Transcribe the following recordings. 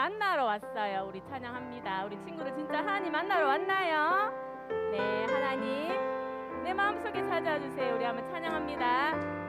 만나러 왔어요. 우리 찬양합니다. 우리 친구들 진짜 하나님 만나러 왔나요? 네, 하나님 내 마음속에 찾아와 주세요. 우리 한번 찬양합니다.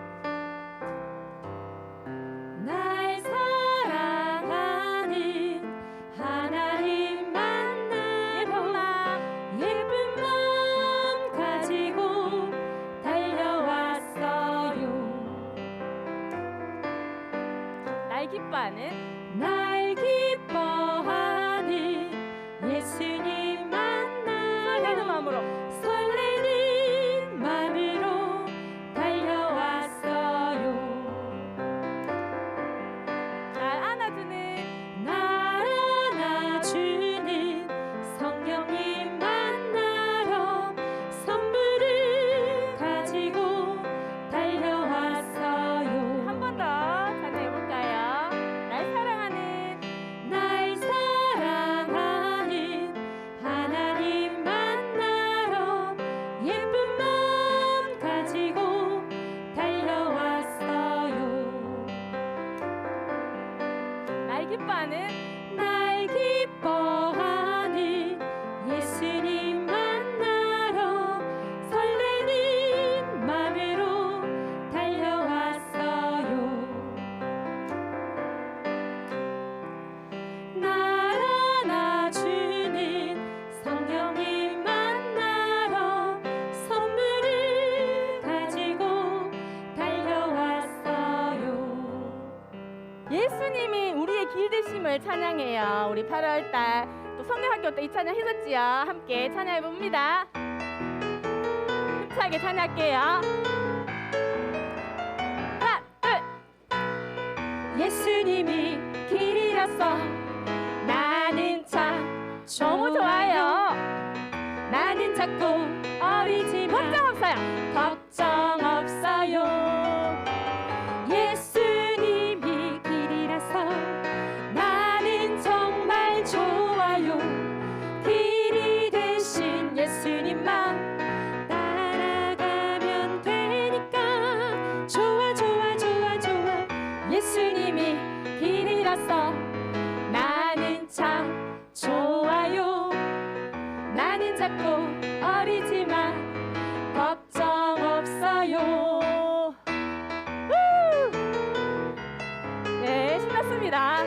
예수님이 우리의 길 되심을 찬양해요. 우리 8월 달 또 성경학교 때 이 찬양 했었지요. 함께 찬양해 봅니다. 힘차게 찬양할게요. 하나, 둘. 예수님이 길이라서 나는 참 너무 좋아요. 나는 작고 신났습니다.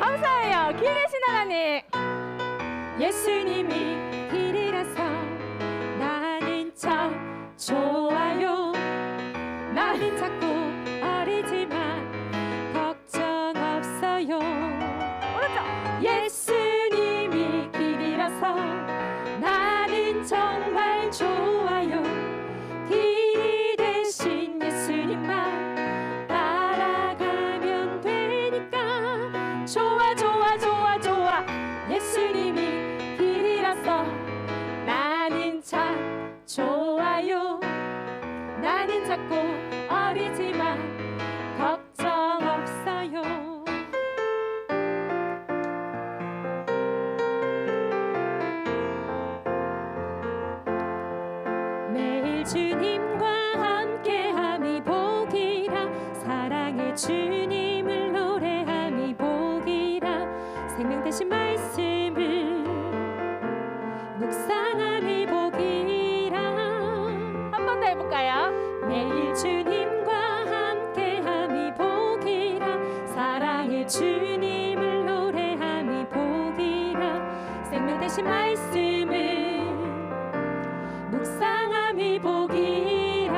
감사해요. 길 대신 하나님. 예수님이 길이라서 나는 작고 어리지만 말씀을 묵상함이 복이라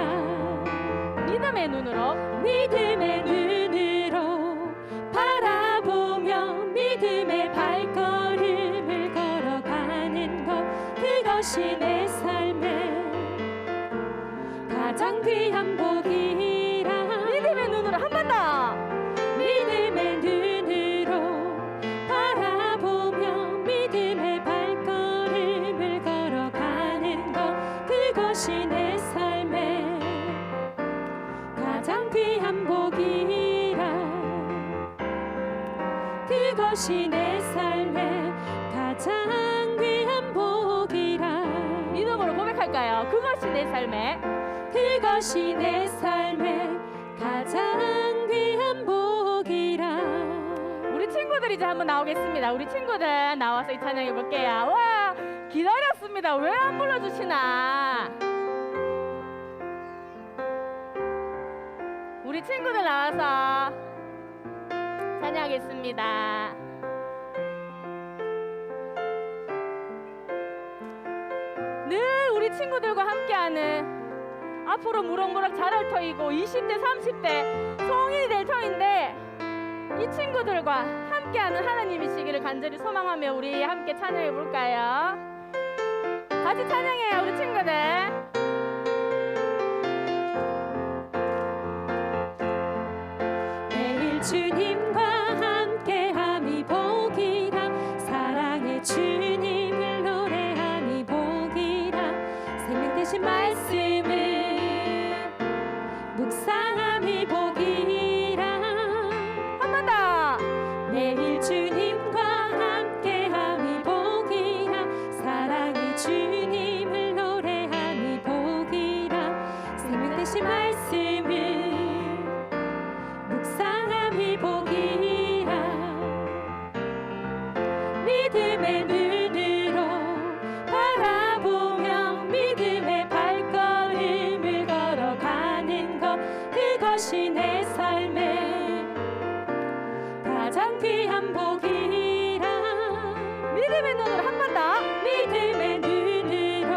믿음의 눈으로 믿음의 눈으로 바라보며 믿음의 발걸음을 걸어가는 것 그것이 내 삶의 가장 귀한 복이라 믿음의 눈으로 한 번 더. 그것이 내 삶의 가장 귀한 복이라 믿음으로 고백할까요? 그것이 내 삶의 그것이 내 삶의 가장 귀한 복이라 우리 친구들 이제 한번 나오겠습니다. 우리 친구들 나와서 이 찬양 해 볼게요. 와 기다렸습니다. 왜 안 불러주시나? 우리 친구들 나와서 찬양하겠습니다. 늘 우리 친구들과 함께하는 앞으로 무럭무럭 자랄 터이고 20대, 30대 성인이 될 터인데 이 친구들과 함께하는 하나님이시기를 간절히 소망하며 우리 함께 찬양해 볼까요? 같이 찬양해요, 우리 친구들. 가장 귀한 복이라 믿음의 눈으로 한 번 더. 믿음의 눈으로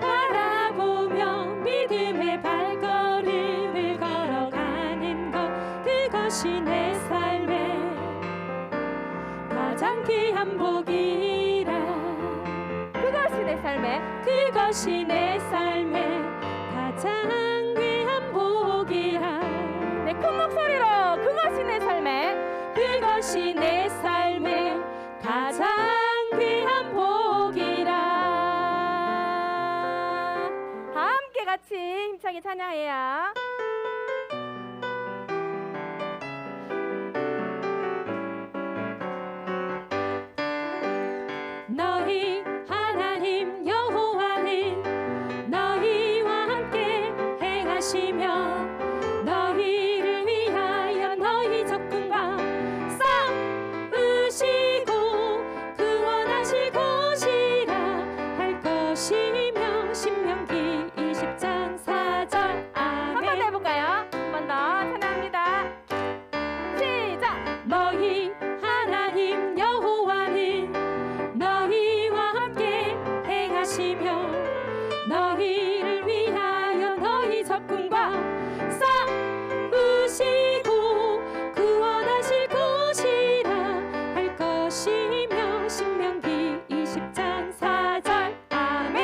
바라보며 믿음의 발걸음을 걸어가는 것 그것이 내 삶의 가장 귀한 복이라 그것이 내 삶의 그것이 내 삶의 힘차게 찬양해요. 하시며 너희를 위하여 너희 적군과 싸우시고 구원하실 것이라 할 것이며 신명기 20장 4절 아멘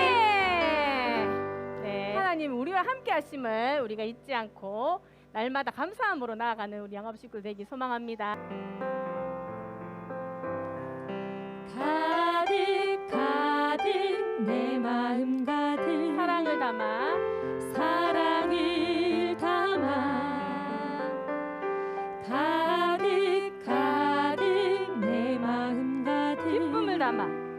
네. 하나님 우리와 함께 하심을 우리가 잊지 않고 날마다 감사함으로 나아가는 우리 영업 식구 되기 소망합니다. 내 마음 가득 사랑을 담아 사랑을 담아. 가득 가득 내 마음 가득 기쁨을 담아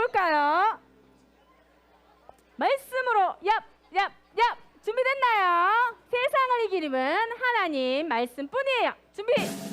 함께 일어나 볼까요? 말씀으로 얍얍얍 준비됐나요? 세상을 이기림은 하나님 말씀뿐이에요. 준비.